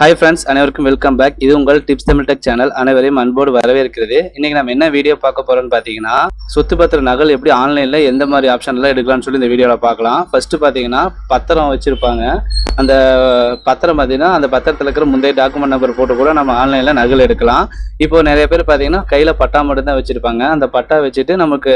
Hi friends அனைவருக்கும் welcome back இது உங்கள் டிப்ஸ் தமிழ் டெக் சேனல் அனைவரையும் அன்போடு வரவேற்கிறது. இன்னைக்கு நம்ம என்ன வீடியோ பார்க்க போறோம்னு பார்த்தீங்கன்னா சொத்து பத்திர நகல் எப்படி ஆன்லைனில் எந்த மாதிரி ஆப்ஷன்லாம் எடுக்கலாம்னு சொல்லி இந்த வீடியோவில் பார்க்கலாம். ஃபர்ஸ்ட்டு பார்த்தீங்கன்னா பத்திரம் வச்சுருப்பாங்க. அந்த பத்திரம் பார்த்தீங்கன்னா அந்த பத்திரத்தில் இருக்கிற முந்தைய டாக்குமெண்ட் நம்பர் போட்டு கூட நம்ம ஆன்லைனில் நகல் எடுக்கலாம். இப்போ நிறைய பேர் பார்த்தீங்கன்னா கையில் பட்டா மட்டும் தான் வச்சுருப்பாங்க. அந்த பட்டா வச்சுட்டு நமக்கு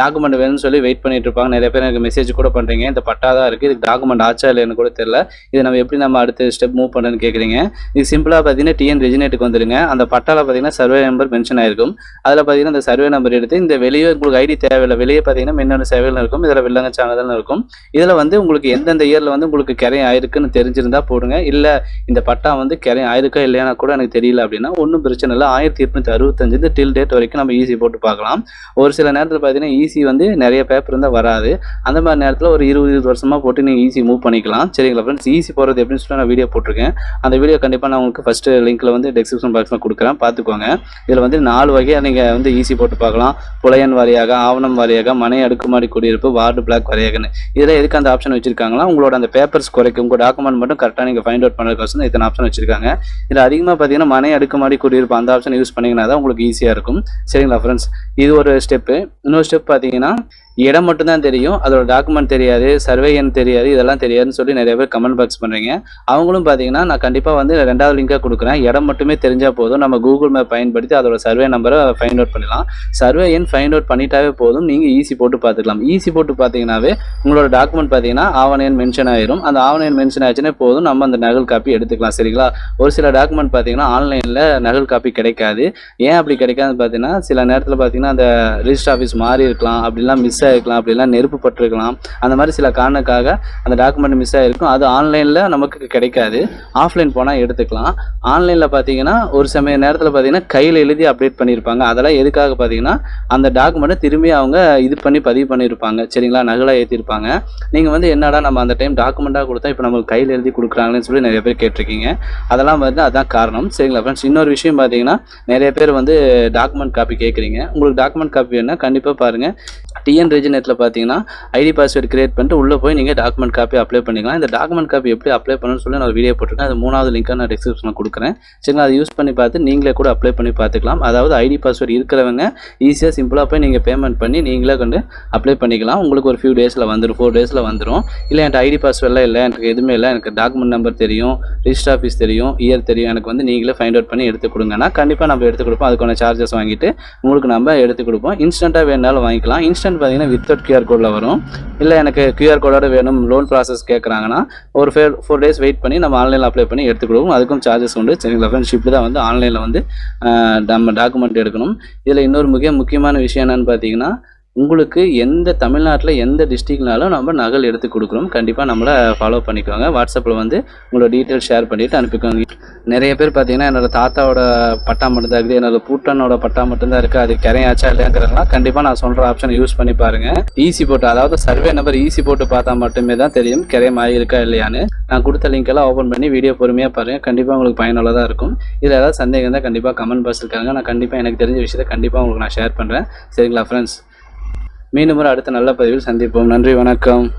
டாக்குமெண்ட் வேணும்னு சொல்லி வெயிட் பண்ணிட்டு இருப்பாங்க. நிறைய பேர் எனக்கு மெசேஜ் கூட பண்ணுறீங்க இந்த பட்டா தான் இருக்குது இதுக்கு டாக்குமெண்ட் ஆச்சா இல்லைன்னு கூட தெரியல. இது நம்ம எப்படி நம்ம அடுத்த ஸ்டெப் மூவ் பண்ணுன்னு கேட்குறீங்க இது சிம்பிளாக பார்த்தீங்கன்னா டிஎன் ரெஜினேட்டுக்கு வந்துருங்க. அந்த பட்டால பார்த்தீங்கன்னா சர்வே நம்பர் மென்ஷன் ஆயிருக்கும். அதில் பார்த்தீங்கன்னா அந்த சர்வே நம்பர் எடுத்து இந்த வெளியே உங்களுக்கு ஐடி தேவையில்லை. வெளியே பார்த்தீங்கன்னா மின்னணு சேவைகள் இருக்கும். இதில் வில்லங்க சானல் இருக்கும். இதில் வந்து உங்களுக்கு எந்தெந்த இயரில் வந்து உங்களுக்கு கிரை ஆயிருக்குன்னு தெரிஞ்சிருந்தா போடுங்க. இல்லை இந்த பட்டா வந்து கிரை ஆயிருக்கா இல்லையானா கூட எனக்கு தெரியல அப்படின்னா ஒன்றும் பிரச்சனை இல்லை. ஆயிரத்தி எட்நூற்றி அறுபத்தஞ்சு டில் டேட் வரைக்கும் நம்ம ஈஸி போட்டு பார்க்கலாம். ஒரு சில நேரத்தில் பார்த்தீங்கன்னா ஈஸி வந்து நிறைய பேப்பர் இருந்தால் வராது. அந்த மாதிரி நேரத்தில் ஒரு இருபது இருபது வருஷமாக போட்டு நீங்கள் ஈஸி மூவ் பண்ணிக்கலாம். சரிங்களா ஃப்ரெண்ட்ஸ் ஈஸி போகிறது எப்படின்னு சொல்லி நான் வீடியோ போட்டிருக்கேன். அந்த வீடியோ கண்டிப்பாக நான் உங்களுக்கு ஃபஸ்ட்டு லிங்க்கில் வந்து டிஸ்கிரிப்ஷன் பாக்ஸில் கொடுக்குறேன். பார்த்துக்கோங்க. இதில் வந்து நாலு வகையாக நீங்கள் வந்து ஈஸி போட்டு பார்க்கலாம். புலைய புலையன் வாரியாக ஆவணம் வாரியாக மனை அடுக்குமாடி குடியிருப்பு வார்டு பிளாக் வாரியாகன்னு இதில் எதுக்கு அந்த ஆப்ஷன் வச்சிருக்காங்களா உங்களோட அந்த பேப்பர்ஸ் குறைக்கும். உங்கள் டாக்குமெண்ட் மட்டும் கரெக்டாக நீங்கள் ஃபைண்ட் அவுட் பண்ணுறதுக்கு இத்தனை ஆப்ஷன் வச்சிருக்காங்க. இதில் அதிகமாக பார்த்தீங்கன்னா மனை அடுக்குமாடி குடியிருப்பு அந்த ஆப்ஷன் யூஸ் பண்ணிங்கன்னா தான் உங்களுக்கு ஈஸியாக இருக்கும். சரிங்களா ஃப்ரெண்ட்ஸ் இது ஒரு ஸ்டெப்பு இன்னொரு ஸ்டெப் பார்த்தீங்கன்னா இடம் மட்டும்தான் தெரியும் அதோட டாக்குமெண்ட் தெரியாது சர்வே எண் தெரியாது இதெல்லாம் தெரியாதுன்னு சொல்லி நிறைய பேர் கமெண்ட் பாக்ஸ் பண்ணுறீங்க அவங்களும் பார்த்தீங்கன்னா நான் கண்டிப்பாக வந்து ரெண்டாவது லிங்காக கொடுக்குறேன். இடம் மட்டுமே தெரிஞ்சால் போதும். நம்ம கூகுள் மேப் பயன்படுத்தி அதோட சர்வே நம்பரை ஃபைண்ட் அவுட் பண்ணலாம். சர்வே எண் ஃபைண்ட் அவுட் பண்ணிட்டாவே போதும். நீங்கள் ஈஸி போட்டு பார்த்துக்கலாம் ஈஸி போட்டு பார்த்தீங்கன்னாவே உங்களோட டாக்குமெண்ட் பார்த்தீங்கன்னா ஆவண எண் மென்ஷன் ஆயிரும். அந்த ஆவண எண் மென்ஷன் ஆச்சுன்னே போதும். நம்ம அந்த நகல் காப்பி எடுத்துக்கலாம். சரிங்களா? ஒரு சில டாக்குமெண்ட் பார்த்தீங்கன்னா ஆன்லைனில் நகல் காப்பி கிடைக்காது. ஏன் அப்படி கிடைக்காதுன்னு பார்த்தீங்கன்னா சில நேரத்தில் பார்த்தீங்கன்னா அந்த ரிஜிஸ்டர் ஆஃபீஸ் மாறி இருக்கலாம். அப்படிலாம் மிஸ் ஆகிருக்கலாம் அப்படிலாம் நெருப்பு பட்டிருக்கலாம். அந்த மாதிரி சில காரணக்காக அந்த டாக்குமெண்ட் மிஸ் ஆகிருக்கும் அது ஆன்லைனில் நமக்கு கிடைக்காது. ஆஃப்லைன் போனால் எடுத்துக்கலாம். ஆன்லைனில் பார்த்தீங்கன்னா ஒரு சமய நேரத்தில் பார்த்தீங்கன்னா கையில் எழுதி அப்டேட் பண்ணியிருப்பாங்க. அதெல்லாம் எதுக்காக பார்த்தீங்கன்னா அந்த டாக்குமெண்ட்டை திரும்பி அவங்க இது பண்ணி பதிவு பண்ணியிருப்பாங்க. சரிங்களா? நகலாக ஏற்றிருப்பாங்க நீங்கள் வந்து என்னடா நம்ம அந்த டைம் டாக்குமெண்ட்டாக கொடுத்தா இப்போ நம்மளுக்கு கையில் எழுதி கொடுக்குறாங்களேன்னு சொல்லி நிறைய பேர் கேட்டிருக்கீங்க. அதெல்லாம் வந்து அதான் காரணம். சரிங்களா ஃப்ரெண்ட்ஸ் இன்னொரு விஷயம் பார்த்தீங்கன்னா நிறைய பேர் வந்து டாக்குமெண்ட் காப்பி கேட்குறீங்க. உங்களுக்கு டாக்குமெண்ட் காப்பி வேணால் கண்டிப்பாக பாருங்கள் டிஎன் ரெஜினேட்டில் பார்த்தீங்கன்னா ஐடி பாஸ்வேர்டு கிரியேட் பண்ணிட்டு உள்ளே போய் நீங்கள் டாக்குமெண்ட் காப்பி அப்ளை பண்ணிக்கலாம். இந்த டாக்குமெண்ட் காப்பி எப்படி அப்ளை பண்ணணும்னு சொல்லி நான் வீடியோ போட்டிருக்கேன். அது மூணாவது லிங்க்காக நான் டிஸ்கிரிப்ஷனில் கொடுக்குறேன். சரிங்களா? அதை யூஸ் பண்ணி பார்த்து நீங்களே கூட அப்ளை பண்ணி பார்த்துக்கலாம். அதாவது ஐடி பாஸ்வேர்டு இருக்கிறவங்க ஈஸியாக சிம்பிளாக போய் நீங்கள் பேமெண்ட் பண்ணி நீங்களே கொண்டு அப்ளை பண்ணிக்கலாம். உங்களுக்கு ஒரு ஃபியூ டேஸில் வந்துடும் ஃபோர் டேஸில் வந்துடும் இல்லை என்கிட்ட ஐடி பாஸ்வேர்டெலாம் இல்லை. எனக்கு எதுவுமே இல்லை. எனக்கு டாக்குமெண்ட் நம்பர் தெரியும். ரிஜிஸ்டர் ஆஃபீஸ் தெரியும். இயர் தெரியும். எனக்கு வந்து நீங்களே ஃபைண்ட் அவுட் பண்ணி எடுத்து கொடுங்கன்னா கண்டிப்பாக நம்ம எடுத்து கொடுப்போம். அதுக்கான சார்ஜஸ் வாங்கிட்டு உங்களுக்கு நம்ம எடுத்து கொடுப்போம். இன்ஸ்டண்ட்டாக வேணாலும் வாங்கிக்கலாம். இன்ஸ்டன்ட் பார்த்தீங்கன்னா வித்தவுட் கியூஆர் கோடில் வரும்? இல்லை எனக்கு கியூஆர் கோடோட வேணும் லோன் ப்ராசஸ் கேட்குறாங்கன்னா ஒரு ஃபேர் ஃபோர் டேஸ் வெயிட் பண்ணி நம்ம ஆன்லைனில் அப்ளை பண்ணி எடுத்துக்கிடுவோம். கொடுப்போம் அதுக்கும் சார்ஜஸ் உண்டு. சரிங்களா ஃப்ரெண்ட்ஷிப் தான் வந்து ஆன்லைனில் வந்து நம்ம டாக்குமெண்ட் எடுக்கணும். இதில் இன்னொரு மிக முக்கியமான விஷயம் என்னென்னு பார்த்தீங்கன்னா உங்களுக்கு எந்த தமிழ்நாட்டில் எந்த டிஸ்ட்ரிக்ட்னாலும் நம்ம நகல் எடுத்து கொடுக்குறோம். கண்டிப்பாக நம்மளை ஃபாலோ பண்ணிக்கோங்க. வாட்ஸ்அப்பில் வந்து உங்களோட டீட்டெயில் ஷேர் பண்ணிவிட்டு அனுப்பிக்கோங்க. நிறைய பேர் பார்த்தீங்கன்னா என்னோட தாத்தாவோட பட்டா மட்டும்தான் இருக்குது என்னோட பூட்டனோட பட்டா மட்டும்தான் இருக்குது அது கிரையாச்சா இல்லையாங்கிறதுலாம் கண்டிப்பாக நான் சொல்கிற ஆப்ஷனை யூஸ் பண்ணி பாருங்கள் ஈஸி போட்டு அதாவது சர்வே நம்பர் ஈசி போட்டு பார்த்தா மட்டுமே தான் தெரியும். கிரையம் ஆகியிருக்கா இல்லையான்னு. நான் கொடுத்த லிங்க் எல்லாம் ஓப்பன் பண்ணி வீடியோ பொறுமையாக பாருங்கள் கண்டிப்பாக உங்களுக்கு பயனுள்ளதாக இருக்கும். இதில் ஏதாவது சந்தேகம் தான் கண்டிப்பாக கமெண்ட் பாக்ஸ் இருக்காங்க. நான் கண்டிப்பாக எனக்கு தெரிஞ்ச விஷயத்தை கண்டிப்பாக உங்களுக்கு நான் ஷேர் பண்ணுறேன் சரிங்களா ஃப்ரெண்ட்ஸ் மீண்டும் ஒரு அடுத்த நல்ல பதிவில் சந்திப்போம். நன்றி வணக்கம்.